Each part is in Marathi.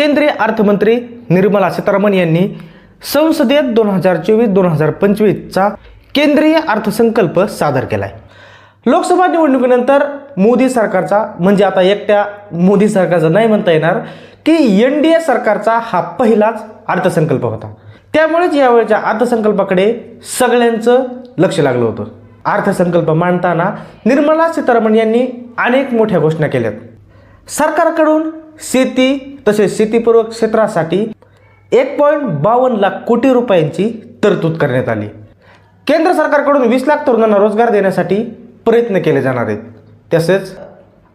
केंद्रीय अर्थमंत्री निर्मला सीतारामन यांनी संसदेत दोन हजार चोवीस दोन हजार पंचवीसचा केंद्रीय अर्थसंकल्प सादर केला आहे लोकसभा निवडणुकीनंतर मोदी सरकारचा म्हणजे आता एकट्या मोदी सरकारचा नाही म्हणता येणार की एन डी ए सरकारचा हा पहिलाच अर्थसंकल्प होता. त्यामुळेच यावेळच्या अर्थसंकल्पाकडे सगळ्यांचं लक्ष लागलं होतं. अर्थसंकल्प मांडताना निर्मला सीतारामन यांनी अनेक मोठ्या घोषणा केल्यात. सरकारकडून शेती तसेच शेतीपूरक क्षेत्रासाठी एक पॉईंट बावन्न लाख कोटी रुपयांची तरतूद करण्यात आली. केंद्र सरकारकडून वीस लाख तरुणांना रोजगार देण्यासाठी प्रयत्न केले जाणार आहेत. तसेच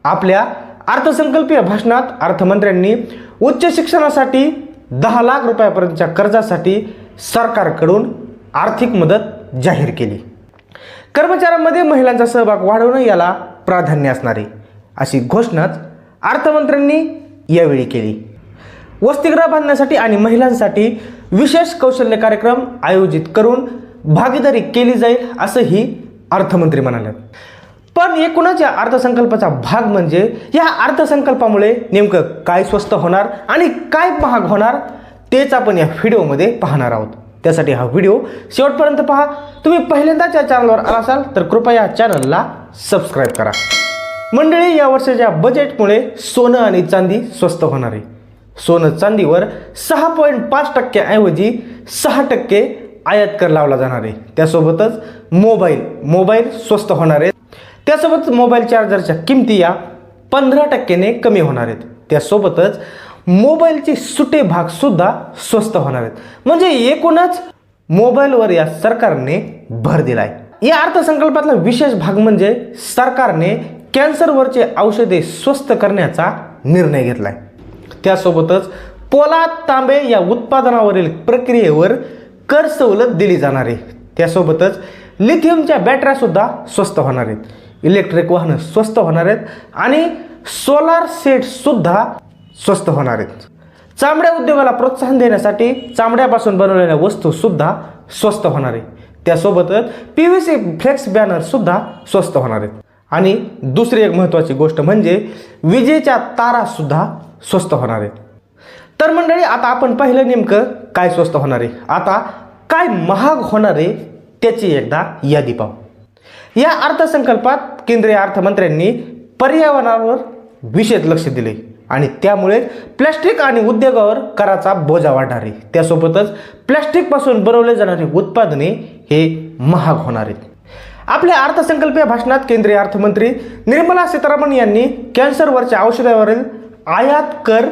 आपल्या अर्थसंकल्पीय भाषणात अर्थमंत्र्यांनी उच्च शिक्षणासाठी दहा लाख रुपयापर्यंतच्या कर्जासाठी सरकारकडून आर्थिक मदत जाहीर केली. कर्मचाऱ्यांमध्ये महिलांचा सहभाग वाढवणं याला प्राधान्य असणारे अशी घोषणाच अर्थमंत्र्यांनी यावेळी केली. वसतिगृह बांधण्यासाठी आणि महिलांसाठी विशेष कौशल्य कार्यक्रम आयोजित करून भागीदारी केली जाईल असंही अर्थमंत्री म्हणाले. पण एकूणच या अर्थसंकल्पाचा भाग म्हणजे या अर्थसंकल्पामुळे नेमकं काय स्वस्त होणार आणि काय महाग होणार तेच आपण या व्हिडिओमध्ये पाहणार आहोत. त्यासाठी हा व्हिडिओ शेवटपर्यंत पहा. तुम्ही पहिल्यांदाच या चॅनलवर आला असाल तर कृपया या चॅनलला सबस्क्राईब करा. मंडळी या वर्षाच्या बजेटमुळे सोनं आणि चांदी स्वस्त होणार आहे. सोनं चांदीवर सहा पॉईंट पाच टक्क्याऐवजी सहा टक्के आयात कर लावला जाणार आहे. त्यासोबतच मोबाईल मोबाईल स्वस्त होणार आहेत. त्यासोबत मोबाईल चार्जरच्या किमती या पंधरा टक्क्याने कमी होणार आहेत. त्यासोबतच मोबाईलचे सुटे भाग सुद्धा स्वस्त होणार आहेत. म्हणजे एकूणच मोबाईलवर या सरकारने भर दिला आहे या अर्थसंकल्पातला विशेष भाग म्हणजे सरकारने कॅन्सरवरचे औषधे स्वस्त करण्याचा निर्णय घेतलाय. त्यासोबतच पोलाद तांबे या उत्पादनावरील प्रक्रियेवर कर सवलत दिली जाणार आहे. त्यासोबतच लिथियमच्या बॅटऱ्या सुद्धा स्वस्त होणार आहेत. इलेक्ट्रिक वाहनं स्वस्त होणार आहेत आणि सोलार सेट सुद्धा स्वस्त होणार आहेत. चामड्या उद्योगाला प्रोत्साहन देण्यासाठी चामड्यापासून बनवलेल्या वस्तू सुद्धा स्वस्त होणार आहे त्यासोबतच P V C flex banner सुद्धा स्वस्त होणार आहेत. आणि दुसरी एक महत्त्वाची गोष्ट म्हणजे विजेच्या तारासुद्धा स्वस्त होणार आहेत. तर मंडळी आता आपण पाहिलं नेमकं काय स्वस्त होणार आहे. आता काय महाग होणार आहे त्याची एकदा यादी पाहू. या अर्थसंकल्पात केंद्रीय अर्थमंत्र्यांनी पर्यावरणावर विशेष लक्ष दिले आणि त्यामुळे प्लॅस्टिक आणि उद्योगावर कराचा बोजा वाढणार आहे. त्यासोबतच प्लॅस्टिकपासून बनवले जाणारी उत्पादने हे महाग होणार आहेत. आपल्या अर्थसंकल्पीय भाषणात केंद्रीय अर्थमंत्री निर्मला सीतारामन यांनी कॅन्सरवरच्या औषधावरील आयात कर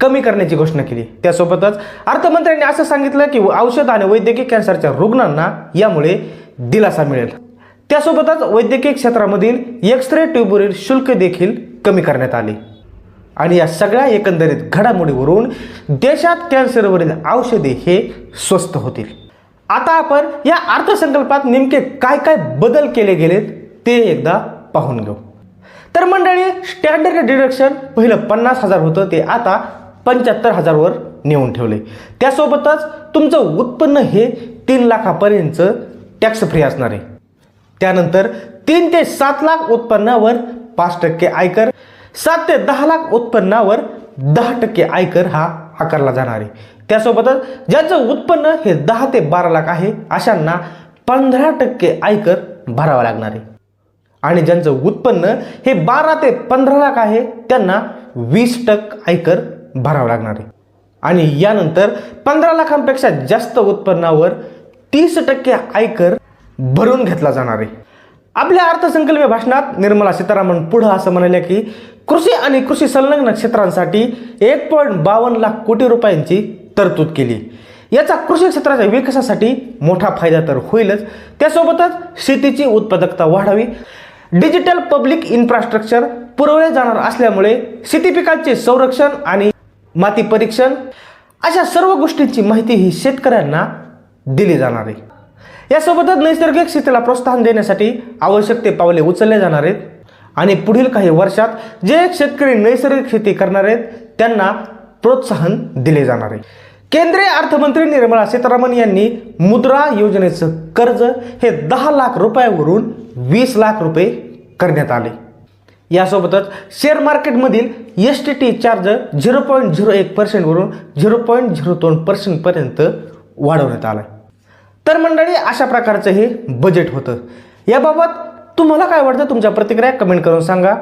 कमी करण्याची घोषणा केली. त्यासोबतच अर्थमंत्र्यांनी असं सांगितलं की औषध आणि वैद्यकीय कॅन्सरच्या रुग्णांना यामुळे दिलासा मिळेल. त्यासोबतच वैद्यकीय क्षेत्रामधील एक्स रे ट्यूबवरील शुल्क देखील कमी करण्यात आले. आणि या सगळ्या एकंदरीत घडामोडीवरून देशात कॅन्सरवरील औषधे हे स्वस्त होतील. आता आपण या अर्थसंकल्पात नेमके काय काय बदल केले गेलेत ते एकदा पाहून घेऊ. तर मंडळी स्टँडर्ड डिडक्शन पहिलं पन्नास हजार होतं ते आता पंच्याहत्तर हजारवर नेऊन ठेवले. त्यासोबतच तुमचं उत्पन्न हे तीन लाखापर्यंत टॅक्स फ्री असणार आहे. त्यानंतर तीन ते सात लाख उत्पन्नावर पाच टक्के आयकर सात ते दहा लाख उत्पन्नावर दहा टक्के आयकर हा आकारला जाणार आहे. त्यासोबतच ज्यांचं उत्पन्न हे दहा ते बारा लाख आहे अशांना पंधरा टक्के आयकर भरावा लागणार आहे. आणि ज्यांचं उत्पन्न हे बारा ते पंधरा लाख आहे त्यांना वीस टक्के आयकर भरावा लागणार आहे. आणि यानंतर पंधरा लाखांपेक्षा जास्त उत्पन्नावर तीस टक्के आयकर भरून घेतला जाणार आहे. आपल्या अर्थसंकल्पीय भाषणात निर्मला सीतारामन पुढं असं म्हणाले की कृषी आणि कृषी संलग्न क्षेत्रांसाठी एक पॉईंट बावन्न लाख कोटी रुपयांची तरतूद केली. याचा कृषी क्षेत्राच्या विकासासाठी मोठा फायदा तर होईलच. त्यासोबतच शेतीची उत्पादकता वाढावी. डिजिटल पब्लिक इन्फ्रास्ट्रक्चर पुरवले जाणार असल्यामुळे शेती पिकांचे संरक्षण आणि माती परीक्षण अशा सर्व गोष्टींची माहिती ही शेतकऱ्यांना दिली जाणार आहे. यासोबतच नैसर्गिक शेतीला प्रोत्साहन देण्यासाठी आवश्यक ते पावले उचलले जाणार आहेत. आणि पुढील काही वर्षात जे शेतकरी नैसर्गिक शेती करणार आहेत त्यांना प्रोत्साहन दिले जाणार आहे. केंद्रीय अर्थमंत्री निर्मला सीतारामन यांनी मुद्रा योजनेचं कर्ज हे दहा लाख रुपयावरून वीस लाख रुपये करण्यात आले. यासोबतच शेअर मार्केटमधील S T T charge zero point zero एक पर्सेंटवरून झिरो पॉईंट झिरो दोन पर्सेंटपर्यंत वाढवण्यात आलं तर मंडळी अशा प्रकारचं हे बजेट होतं. याबाबत तुम्हाला काय वाटतं? तुमच्या प्रतिक्रिया कमेंट करून सांगा.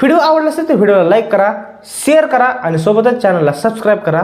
व्हिडिओ आवडला असेल तर व्हिडिओला लाईक करा शेअर करा आणि सोबतच चॅनलला सबस्क्राईब करा.